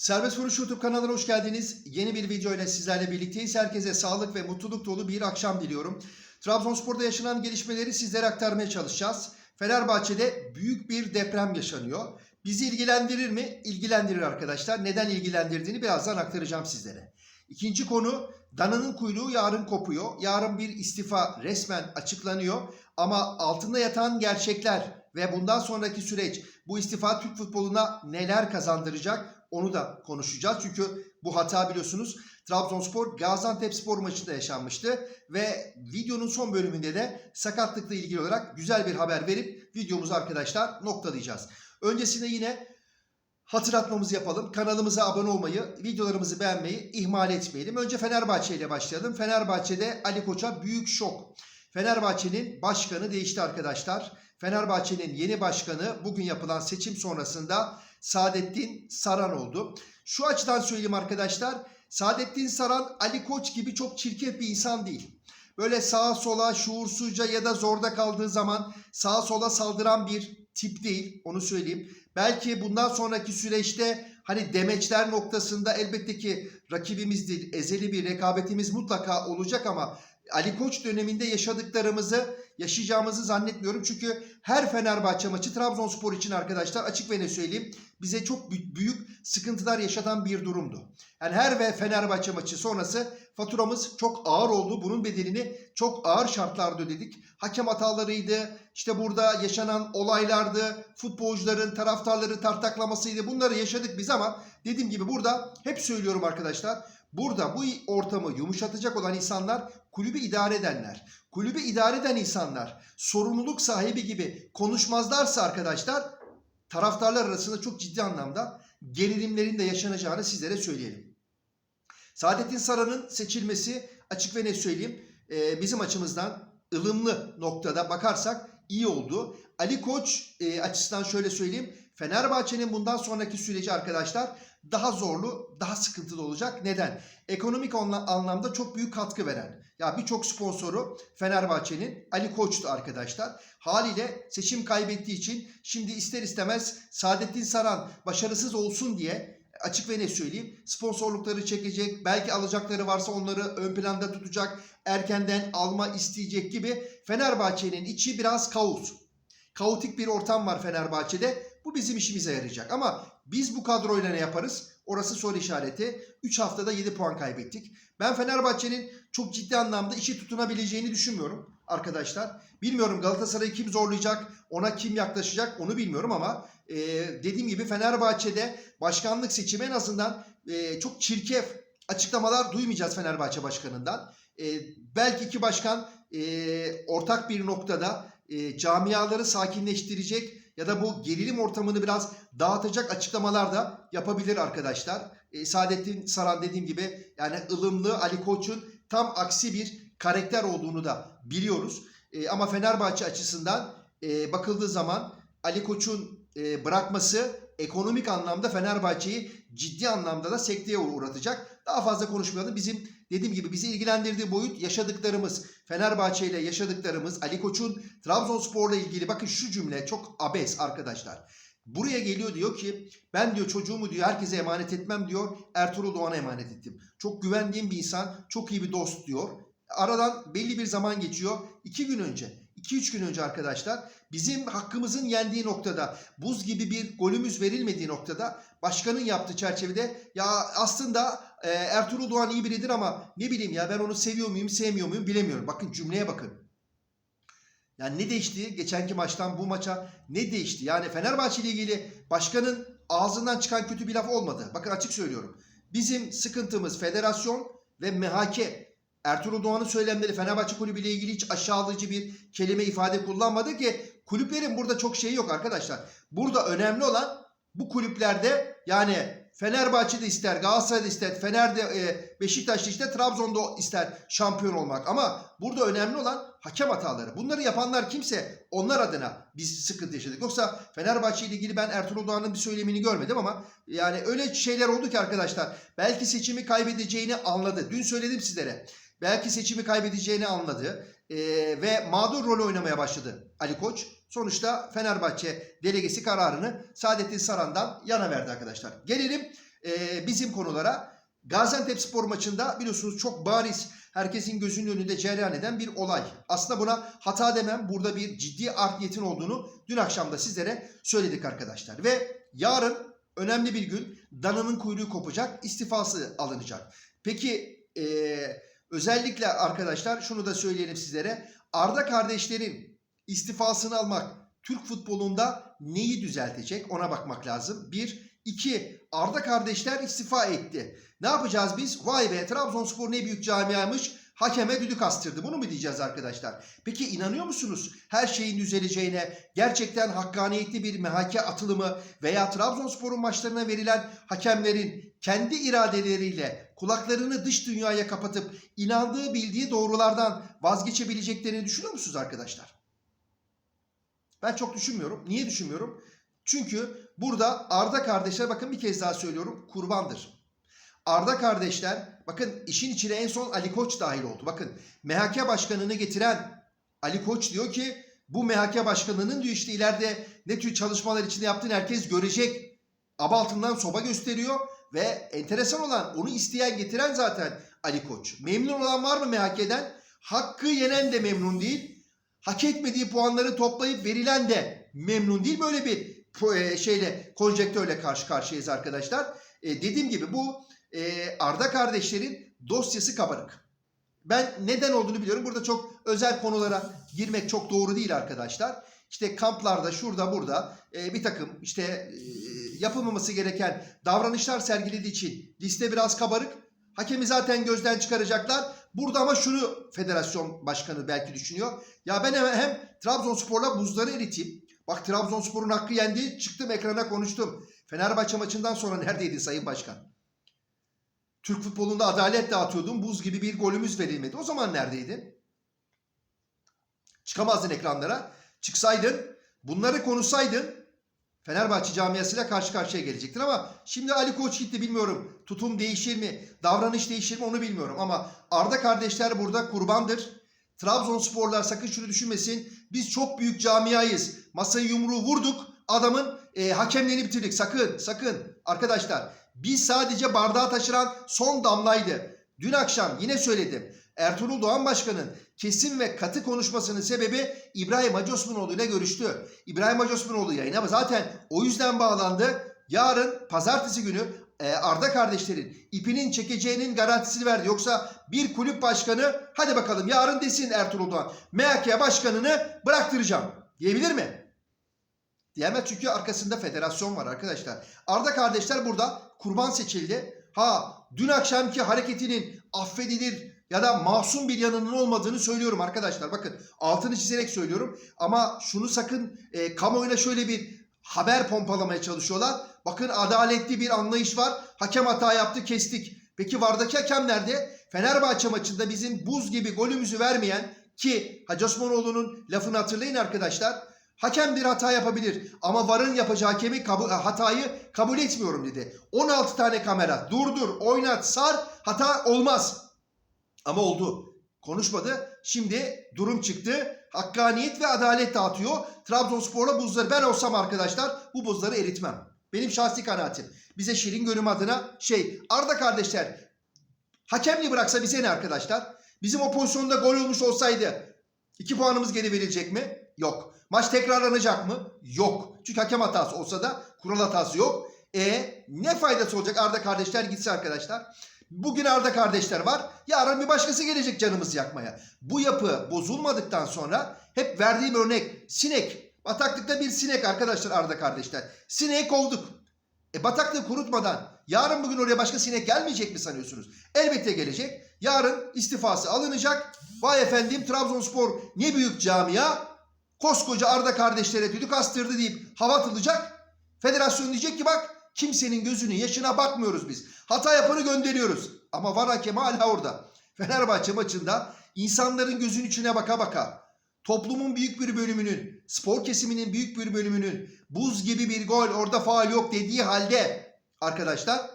Serbest Vuruş YouTube kanalına hoş geldiniz. Yeni bir video ile sizlerle birlikteyiz. Herkese sağlık ve mutluluk dolu bir akşam diliyorum. Trabzonspor'da yaşanan gelişmeleri sizlere aktarmaya çalışacağız. Fenerbahçe'de büyük bir deprem yaşanıyor. Bizi ilgilendirir mi? İlgilendirir arkadaşlar. Neden ilgilendirdiğini birazdan aktaracağım sizlere. İkinci konu dananın kuyruğu yarın kopuyor. Yarın bir istifa resmen açıklanıyor. Ama altında yatan gerçekler ve bundan sonraki süreç bu istifa Türk futboluna neler kazandıracak onu da konuşacağız. Çünkü bu hata biliyorsunuz Trabzonspor Gaziantepspor maçında yaşanmıştı ve videonun son bölümünde de sakatlıkla ilgili olarak güzel bir haber verip videomuzu arkadaşlar noktalayacağız. Öncesinde yine hatırlatmamızı yapalım. Kanalımıza abone olmayı, videolarımızı beğenmeyi ihmal etmeyelim. Önce Fenerbahçe ile başlayalım. Fenerbahçe'de Ali Koç'a büyük şok. Fenerbahçe'nin başkanı değişti arkadaşlar. Fenerbahçe'nin yeni başkanı bugün yapılan seçim sonrasında Saadettin Saran oldu. Şu açıdan söyleyeyim arkadaşlar. Saadettin Saran Ali Koç gibi çok çirkef bir insan değil. Böyle sağa sola şuursuzca ya da zorda kaldığı zaman sağa sola saldıran bir tip değil. Onu söyleyeyim. Belki bundan sonraki süreçte hani demeçler noktasında elbette ki rakibimiz değil, ezeli bir rekabetimiz mutlaka olacak ama Ali Koç döneminde yaşadıklarımızı yaşayacağımızı zannetmiyorum. Çünkü her Fenerbahçe maçı Trabzonspor için arkadaşlar açık ve ne söyleyeyim bize çok büyük sıkıntılar yaşatan bir durumdu. Yani her ve Fenerbahçe maçı sonrası faturamız çok ağır oldu. Bunun bedelini çok ağır şartlarda ödedik. Hakem hatalarıydı, işte burada yaşanan olaylardı, futbolcuların, taraftarların tartaklamasıydı. Bunları yaşadık biz ama dediğim gibi burada hep söylüyorum arkadaşlar. Burada bu ortamı yumuşatacak olan insanlar kulübü idare edenler. Kulübü idare eden insanlar sorumluluk sahibi gibi konuşmazlarsa arkadaşlar taraftarlar arasında çok ciddi anlamda gerilimlerin de yaşanacağını sizlere söyleyelim. Saadettin Saran'ın seçilmesi açık ve net söyleyeyim e, bizim açımızdan ılımlı noktada bakarsak iyi oldu. Ali Koç e, açısından şöyle söyleyeyim. Fenerbahçe'nin bundan sonraki süreci arkadaşlar daha zorlu, daha sıkıntılı olacak. Neden? Ekonomik anlamda çok büyük katkı veren. Ya birçok sponsoru Fenerbahçe'nin Ali Koç'tu arkadaşlar. Haliyle seçim kaybettiği için şimdi ister istemez Saadettin Saran başarısız olsun diye açık ve ne söyleyeyim sponsorlukları çekecek belki alacakları varsa onları ön planda tutacak erkenden alma isteyecek gibi Fenerbahçe'nin içi biraz kaos. Kaotik bir ortam var Fenerbahçe'de. Bu bizim işimize yarayacak. Ama biz bu kadroyla ne yaparız? Orası soru işareti. 3 haftada 7 puan kaybettik. Ben Fenerbahçe'nin çok ciddi anlamda işi tutunabileceğini düşünmüyorum arkadaşlar. Bilmiyorum Galatasaray'ı kim zorlayacak, ona kim yaklaşacak onu bilmiyorum ama e, dediğim gibi Fenerbahçe'de başkanlık seçimi en azından e, çok çirkef açıklamalar duymayacağız Fenerbahçe başkanından. E, belki iki başkan e, ortak bir noktada e, camiaları sakinleştirecek ya da bu gerilim ortamını biraz dağıtacak açıklamalar da yapabilir arkadaşlar. E, Saadettin Saran dediğim gibi yani ılımlı Ali Koç'un tam aksi bir karakter olduğunu da biliyoruz. E, ama Fenerbahçe açısından e, bakıldığı zaman Ali Koç'un e, bırakması ekonomik anlamda Fenerbahçe'yi ciddi anlamda da sekteye uğratacak. Daha fazla konuşmayalım. Bizim dediğim gibi bizi ilgilendirdiği boyut yaşadıklarımız. Fenerbahçe ile yaşadıklarımız. Ali Koç'un Trabzonspor'la ilgili bakın şu cümle çok abes arkadaşlar. Buraya geliyor diyor ki ben diyor çocuğumu diyor herkese emanet etmem diyor. Ertuğrul Doğan'a emanet ettim. Çok güvendiğim bir insan, çok iyi bir dost diyor. Aradan belli bir zaman geçiyor. İki gün önce 2-3 gün önce arkadaşlar bizim hakkımızın yendiği noktada buz gibi bir golümüz verilmediği noktada başkanın yaptığı çerçevede ya aslında e, Ertuğrul Doğan iyi biridir ama ne bileyim ya ben onu seviyor muyum sevmiyor muyum bilemiyorum. Bakın cümleye bakın. Yani ne değişti geçenki maçtan bu maça ne değişti? Yani Fenerbahçe ile ilgili başkanın ağzından çıkan kötü bir laf olmadı. Bakın açık söylüyorum. Bizim sıkıntımız federasyon ve MHK. Ertuğrul Doğan'ın söylemleri Fenerbahçe Kulübü ile ilgili hiç aşağılayıcı bir kelime ifade kullanmadı ki kulüplerin burada çok şeyi yok arkadaşlar. Burada önemli olan bu kulüplerde yani Fenerbahçe'de ister, Galatasaray'da ister, Fener'de, e, Beşiktaş'ta ister, Trabzon'da ister şampiyon olmak. Ama burada önemli olan hakem hataları. Bunları yapanlar kimse onlar adına biz sıkıntı yaşadık. Yoksa Fenerbahçe ile ilgili ben Ertuğrul Doğan'ın bir söylemini görmedim ama yani öyle şeyler oldu ki arkadaşlar belki seçimi kaybedeceğini anladı. Dün söyledim sizlere. Belki seçimi kaybedeceğini anladı ee, ve mağdur rol oynamaya başladı Ali Koç. Sonuçta Fenerbahçe delegesi kararını Saadettin Saran'dan yana verdi arkadaşlar. Gelelim e, bizim konulara. Gaziantep spor maçında biliyorsunuz çok bariz herkesin gözünün önünde cereyan eden bir olay. Aslında buna hata demem. Burada bir ciddi art niyetin olduğunu dün akşam da sizlere söyledik arkadaşlar. Ve yarın önemli bir gün dananın kuyruğu kopacak, istifası alınacak. Peki e, özellikle arkadaşlar şunu da söyleyelim sizlere. Arda kardeşlerin istifasını almak Türk futbolunda neyi düzeltecek ona bakmak lazım. Bir, iki Arda kardeşler istifa etti. Ne yapacağız biz? Vay be Trabzonspor ne büyük camiaymış. Hakeme düdük astırdı. Bunu mu diyeceğiz arkadaşlar? Peki inanıyor musunuz her şeyin düzeleceğine, gerçekten hakkaniyetli bir mehake atılımı veya Trabzonspor'un maçlarına verilen hakemlerin kendi iradeleriyle kulaklarını dış dünyaya kapatıp inandığı bildiği doğrulardan vazgeçebileceklerini düşünüyor musunuz arkadaşlar? Ben çok düşünmüyorum. Niye düşünmüyorum? Çünkü burada Arda kardeşler bakın bir kez daha söylüyorum kurbandır. Arda kardeşler bakın işin içine en son Ali Koç dahil oldu. Bakın MHK başkanını getiren Ali Koç diyor ki bu MHK başkanının diyor işte ileride ne tür çalışmalar içinde yaptığını herkes görecek. Aba altından soba gösteriyor ve enteresan olan onu isteyen getiren zaten Ali Koç. Memnun olan var mı MHK'den? Hakkı yenen de memnun değil. Hak etmediği puanları toplayıp verilen de memnun değil. Böyle bir e, şeyle konjektörle karşı karşıyayız arkadaşlar. E, dediğim gibi bu e, Arda kardeşlerin dosyası kabarık. Ben neden olduğunu biliyorum. Burada çok özel konulara girmek çok doğru değil arkadaşlar. İşte kamplarda şurada burada e, bir takım işte e, yapılmaması gereken davranışlar sergilediği için liste biraz kabarık. Hakemi zaten gözden çıkaracaklar. Burada ama şunu federasyon başkanı belki düşünüyor. Ya ben hem, hem Trabzonspor'la buzları eriteyim. Bak Trabzonspor'un hakkı yendi. Çıktım ekrana konuştum. Fenerbahçe maçından sonra neredeydin Sayın Başkan? Türk futbolunda adalet dağıtıyordun. Buz gibi bir golümüz verilmedi. O zaman neredeydin? Çıkamazdın ekranlara. Çıksaydın, bunları konuşsaydın Fenerbahçe camiasıyla karşı karşıya gelecektin ama şimdi Ali Koç gitti bilmiyorum. Tutum değişir mi? Davranış değişir mi onu bilmiyorum ama Arda kardeşler burada kurbandır. Trabzonsporlar sakın şunu düşünmesin. Biz çok büyük camiayız. Masayı yumruğu vurduk. Adamın e, hakemliğini bitirdik. Sakın sakın arkadaşlar. Biz sadece bardağı taşıran son damlaydı. Dün akşam yine söyledim. Ertuğrul Doğan Başkan'ın kesin ve katı konuşmasının sebebi İbrahim Hacı Osmanoğlu ile görüştü. İbrahim Hacı Osmanoğlu yayına zaten o yüzden bağlandı. Yarın pazartesi günü e, Arda kardeşlerin ipinin çekeceğinin garantisini verdi. Yoksa bir kulüp başkanı hadi bakalım yarın desin Ertuğrul Doğan. MHK başkanını bıraktıracağım diyebilir mi? Diyemez çünkü arkasında federasyon var arkadaşlar. Arda kardeşler burada kurban seçildi. Ha dün akşamki hareketinin affedilir ya da masum bir yanının olmadığını söylüyorum arkadaşlar. Bakın altını çizerek söylüyorum. Ama şunu sakın e, kamuoyuna şöyle bir haber pompalamaya çalışıyorlar. Bakın adaletli bir anlayış var. Hakem hata yaptı kestik. Peki vardaki hakem nerede? Fenerbahçe maçında bizim buz gibi golümüzü vermeyen ki Hacı Osmanoğlu'nun lafını hatırlayın arkadaşlar. Hakem bir hata yapabilir ama VAR'ın yapacağı hakemi kabul, hatayı kabul etmiyorum dedi. 16 tane kamera durdur, oynat, sar hata olmaz. Ama oldu. Konuşmadı. Şimdi durum çıktı. Hakkaniyet ve adalet dağıtıyor. Trabzonspor'la buzları ben olsam arkadaşlar bu buzları eritmem. Benim şahsi kanaatim. Bize şirin gönüm adına şey Arda kardeşler hakemli bıraksa bize ne arkadaşlar? Bizim o pozisyonda gol olmuş olsaydı 2 puanımız geri verilecek mi? Yok. Maç tekrarlanacak mı? Yok. Çünkü hakem hatası olsa da kural hatası yok. E ne faydası olacak Arda kardeşler gitse arkadaşlar? Bugün Arda kardeşler var. Yarın bir başkası gelecek canımızı yakmaya. Bu yapı bozulmadıktan sonra hep verdiğim örnek sinek. Bataklıkta bir sinek arkadaşlar Arda kardeşler. Sineği kovduk. E bataklığı kurutmadan yarın bugün oraya başka sinek gelmeyecek mi sanıyorsunuz? Elbette gelecek. Yarın istifası alınacak. Vay efendim Trabzonspor ne büyük camia. Koskoca Arda kardeşlere düdük astırdı deyip hava atılacak. Federasyon diyecek ki bak kimsenin gözünün yaşına bakmıyoruz biz. Hata yapanı gönderiyoruz. Ama var hakem hala orada. Fenerbahçe maçında insanların gözünün içine baka baka toplumun büyük bir bölümünün, spor kesiminin büyük bir bölümünün buz gibi bir gol orada faal yok dediği halde arkadaşlar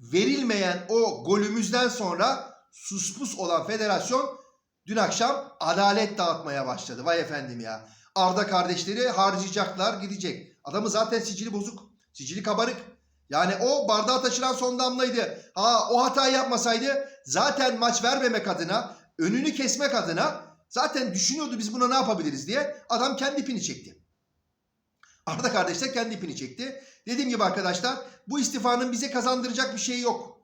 verilmeyen o golümüzden sonra suspus olan federasyon dün akşam adalet dağıtmaya başladı. Vay efendim ya. Arda kardeşleri harcayacaklar gidecek. Adamı zaten sicili bozuk. Sicili kabarık. Yani o bardağa taşıran son damlaydı. Ha o hatayı yapmasaydı zaten maç vermemek adına, önünü kesmek adına zaten düşünüyordu biz buna ne yapabiliriz diye. Adam kendi ipini çekti. Arda kardeş de kendi ipini çekti. Dediğim gibi arkadaşlar bu istifanın bize kazandıracak bir şeyi yok.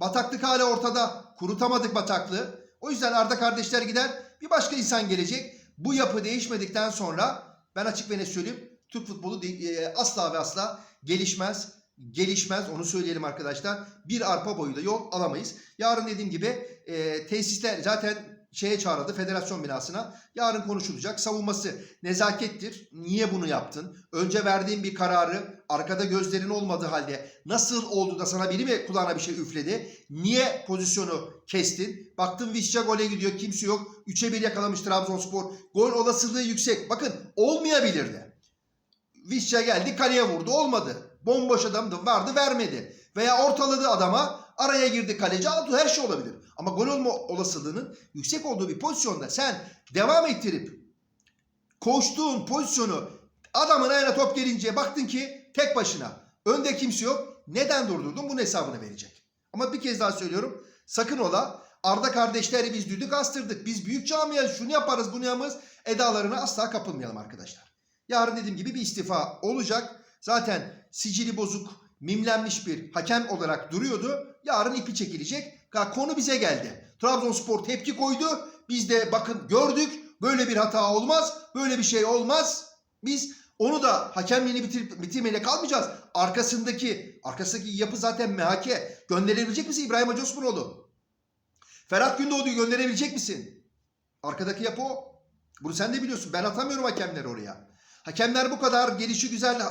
Bataklık hala ortada. Kurutamadık bataklığı. O yüzden Arda kardeşler gider. Bir başka insan gelecek. Bu yapı değişmedikten sonra ben açık ve net söyleyeyim. Türk futbolu e, asla ve asla gelişmez. Gelişmez onu söyleyelim arkadaşlar. Bir arpa boyu da yol alamayız. Yarın dediğim gibi e, tesisler zaten şeye çağrıldı federasyon binasına. Yarın konuşulacak. Savunması nezakettir. Niye bunu yaptın? Önce verdiğin bir kararı arkada gözlerin olmadığı halde nasıl oldu da sana biri mi kulağına bir şey üfledi? Niye pozisyonu kestin? Baktın Visca gole gidiyor kimse yok. 3'e 1 yakalamış Trabzonspor. Gol olasılığı yüksek. Bakın olmayabilirdi. Visca geldi kaleye vurdu olmadı. Bomboş adamdı vardı vermedi. Veya ortaladı adama araya girdi kaleci aldı her şey olabilir. Ama gol olma olasılığının yüksek olduğu bir pozisyonda sen devam ettirip koştuğun pozisyonu adamın ayağına top gelince baktın ki tek başına önde kimse yok. Neden durdurdun bunun hesabını verecek. Ama bir kez daha söylüyorum sakın ola Arda kardeşleri biz düdük astırdık. Biz büyük camia şunu yaparız bunu yaparız edalarına asla kapılmayalım arkadaşlar. Yarın dediğim gibi bir istifa olacak. Zaten sicili bozuk, mimlenmiş bir hakem olarak duruyordu. Yarın ipi çekilecek. Konu bize geldi. Trabzonspor tepki koydu. Biz de bakın gördük. Böyle bir hata olmaz. Böyle bir şey olmaz. Biz onu da hakemliğini bitirip bitirmeyle kalmayacağız. Arkasındaki arkasındaki yapı zaten MHK. Gönderebilecek misin İbrahim Hacı Osmanoğlu? Ferhat Gündoğdu'yu gönderebilecek misin? Arkadaki yapı o. Bunu sen de biliyorsun. Ben atamıyorum hakemleri oraya. Hakemler bu kadar gelişi güzel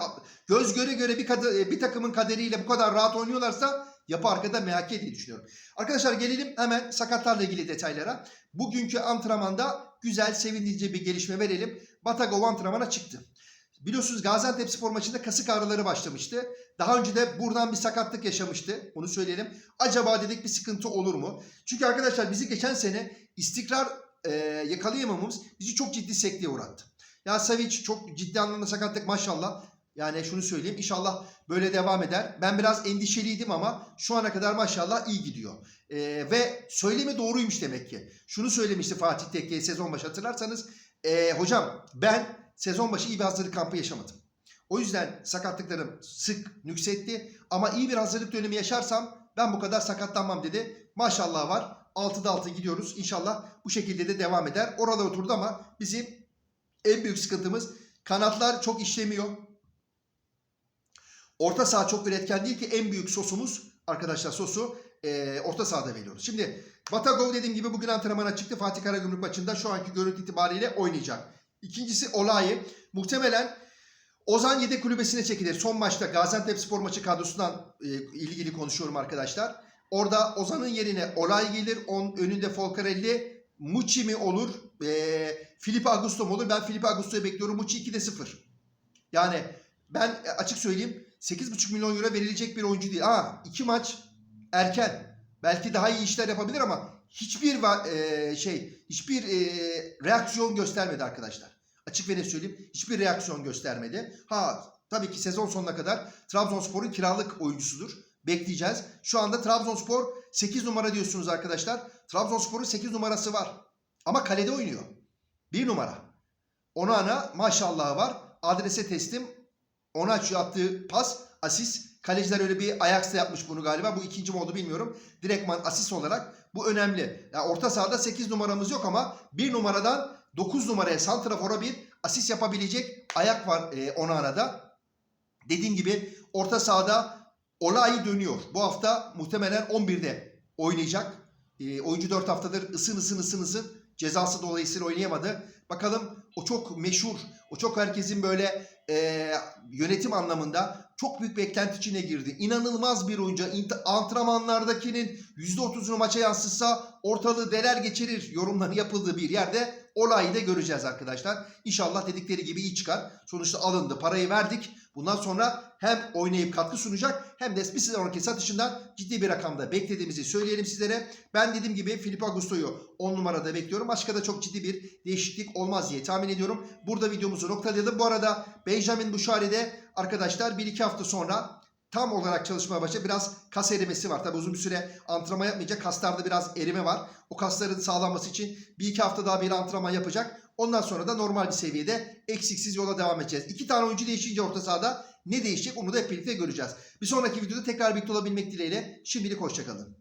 göz göre göre bir, kadı- bir takımın kaderiyle bu kadar rahat oynuyorlarsa yapı arkada MHK diye düşünüyorum. Arkadaşlar gelelim hemen sakatlarla ilgili detaylara. Bugünkü antrenmanda güzel sevindirici bir gelişme verelim. Batagov antrenmana çıktı. Biliyorsunuz Gaziantep spor maçında kasık ağrıları başlamıştı. Daha önce de buradan bir sakatlık yaşamıştı. Onu söyleyelim. Acaba dedik bir sıkıntı olur mu? Çünkü arkadaşlar bizi geçen sene istikrar e, yakalayamamamız bizi çok ciddi sekteye uğrattı. Ya Savic çok ciddi anlamda sakatlık maşallah. Yani şunu söyleyeyim inşallah böyle devam eder. Ben biraz endişeliydim ama şu ana kadar maşallah iyi gidiyor. Ee, ve söylemi doğruymuş demek ki. Şunu söylemişti Fatih Tekke sezon başı hatırlarsanız. Ee, hocam ben sezon başı iyi bir hazırlık kampı yaşamadım. O yüzden sakatlıklarım sık nüksetti. Ama iyi bir hazırlık dönemi yaşarsam ben bu kadar sakatlanmam dedi. Maşallah var. 6'da 6 gidiyoruz. İnşallah bu şekilde de devam eder. Orada oturdu ama bizim en büyük sıkıntımız kanatlar çok işlemiyor. Orta saha çok üretken değil ki en büyük sosumuz arkadaşlar sosu e, orta sahada veriyoruz. Şimdi Batagov dediğim gibi bugün antrenmana çıktı. Fatih Karagümrük maçında şu anki görüntü itibariyle oynayacak. İkincisi Olay. Muhtemelen Ozan yedek kulübesine çekilir. Son maçta Gaziantep spor maçı kadrosundan e, ilgili konuşuyorum arkadaşlar. Orada Ozan'ın yerine Olay gelir. On, önünde Folcarelli. Muçi mi olur? E, Filipe Augusto mu olur? Ben Filipe Augusto'yu bekliyorum. Muçi 2'de 0. Yani ben e, açık söyleyeyim 8,5 milyon euro verilecek bir oyuncu değil. Aa iki maç erken. Belki daha iyi işler yapabilir ama hiçbir e, şey hiçbir e, reaksiyon göstermedi arkadaşlar. Açık ve net söyleyeyim. Hiçbir reaksiyon göstermedi. Ha tabii ki sezon sonuna kadar Trabzonspor'un kiralık oyuncusudur. Bekleyeceğiz. Şu anda Trabzonspor 8 numara diyorsunuz arkadaşlar. Trabzonspor'un 8 numarası var. Ama kalede oynuyor. 1 numara. Ona ana maşallah var. Adrese teslim. Ona açıyor attığı pas, asist. Kaleciler öyle bir Ajax'ta yapmış bunu galiba. Bu ikinci mi oldu bilmiyorum. Direktman asist olarak bu önemli. Yani orta sahada 8 numaramız yok ama 1 numaradan 9 numaraya santrafora bir asist yapabilecek ayak var e, Onana'da. Dediğim gibi orta sahada Olay dönüyor. Bu hafta muhtemelen 11'de oynayacak. E, oyuncu 4 haftadır ısın ısın ısın ısın cezası dolayısıyla oynayamadı. Bakalım o çok meşhur, o çok herkesin böyle e, yönetim anlamında çok büyük beklenti içine girdi. İnanılmaz bir oyuncu. Antrenmanlardakinin %30'unu maça yansıtsa ortalığı deler geçirir yorumları yapıldığı bir yerde olayı da göreceğiz arkadaşlar. İnşallah dedikleri gibi iyi çıkar. Sonuçta alındı, parayı verdik. Bundan sonra hem oynayıp katkı sunacak hem de bir sonraki satışından ciddi bir rakamda beklediğimizi söyleyelim sizlere. Ben dediğim gibi Filipe Augusto'yu 10 numarada bekliyorum. Başka da çok ciddi bir değişiklik olmaz diye tahmin ediyorum. Burada videomuzu noktalayalım. Bu arada Benjamin Buşari'de arkadaşlar 1-2 hafta sonra tam olarak çalışmaya başladı. Biraz kas erimesi var. Tabi uzun bir süre antrenman yapmayacak. Kaslarda biraz erime var. O kasların sağlanması için bir iki hafta daha bir antrenman yapacak. Ondan sonra da normal bir seviyede eksiksiz yola devam edeceğiz. İki tane oyuncu değişince orta sahada ne değişecek onu da hep birlikte göreceğiz. Bir sonraki videoda tekrar birlikte olabilmek dileğiyle şimdilik hoşçakalın.